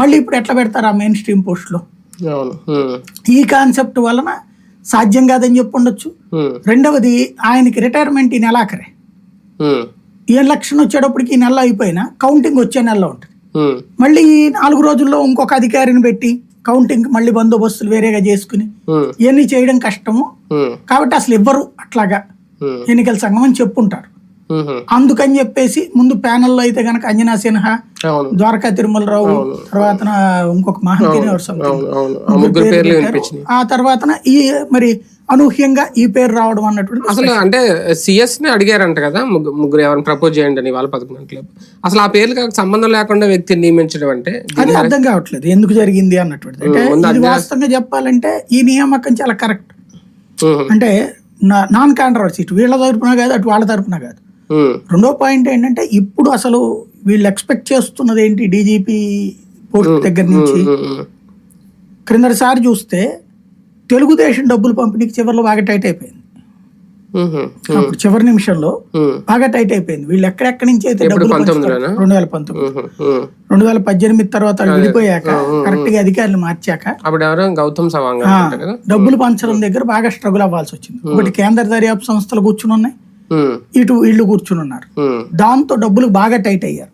మళ్ళీ ఇప్పుడు ఎట్లా పెడతారు ఆ మెయిన్ స్ట్రీమ్ పోస్ట్లో అవును. ఉమ్, ఈ కాన్సెప్ట్ వలన సాధ్యం కాదని చెప్పి ఉండొచ్చు. రెండవది ఆయనకి రిటైర్మెంట్ ఈ నెలాఖరే ఈ ఎలక్షన్ వచ్చేటప్పటికి ఈ నెల అయిపోయినా కౌంటింగ్ వచ్చే నెలలో ఉంటుంది. మళ్ళీ ఈ నాలుగు రోజుల్లో ఇంకొక అధికారిని పెట్టి కౌంటింగ్ మళ్ళీ బందోబస్తులు వేరేగా చేసుకుని ఇవన్నీ చేయడం కష్టము. కాబట్టి అసలు ఇవ్వరు అట్లాగా ఎన్నికల సంఘం అని చెప్పుంటారు. అందుకని చెప్పేసి ముందు ప్యానెల్లో అయితే గనక అంజనా సిన్హా ద్వారకా తిరుమలరావు తర్వాత ఇంకొక అవును ఆ పేర్లు తర్వాత ఈ మరి అనూహ్యంగా ఈ పేరు రావడం అన్నటువంటి అసలు అంటే సిఎస్ని అడిగారంట కదా ముగ్గురు ఎవరిని ప్రపోజ్ చేయండి అని వాళ్ళ గంటలు అసలు ఆ పేర్లకు సంబంధం లేకుండా వ్యక్తిని నియమించడం అంటే అది అర్థం కావట్లేదు. ఎందుకు జరిగింది అంటే ఇది వాస్తవంగా చెప్పాలంటే ఈ నియామకం చాలా కరెక్ట్. అంటే నాన్ కాంట్రవర్సీ ఇటు వీళ్ళ తరపున కాదు అటు వాళ్ళ తరపున కాదు. రెండో పాయింట్ ఏంటంటే ఇప్పుడు అసలు వీళ్ళు ఎక్స్పెక్ట్ చేస్తున్నది ఏంటి డీజీపీ పోస్ట్ దగ్గర నుంచి? ఉమ్, ఉమ్, క్రిందటిసారి చూస్తే తెలుగుదేశం డబ్బులు పంపిణీకి చివరిలో బాగా టైట్ అయిపోయింది. అప్పుడు చివరి నిమిషంలో బాగా టైట్ అయిపోయింది. వీళ్ళు ఎక్కడెక్కడి నుంచి అయితే డబ్బులు రెండు వేల పంతొమ్మిది. రెండు వేల పద్దెనిమిది తర్వాత విడిపోయాక కరెక్ట్గా అధికారులు మార్చాక గౌతమ్ డబ్బులు పంచడం దగ్గర బాగా స్ట్రగుల్ అవ్వాల్సి వచ్చింది. ఒకటి కేంద్ర దర్యాప్తు సంస్థలు కూర్చుని ఉన్నాయి. ఇటు వీళ్ళు కూర్చుని ఉన్నారు. దాంతో డబ్బులు బాగా టైట్ అయ్యారు.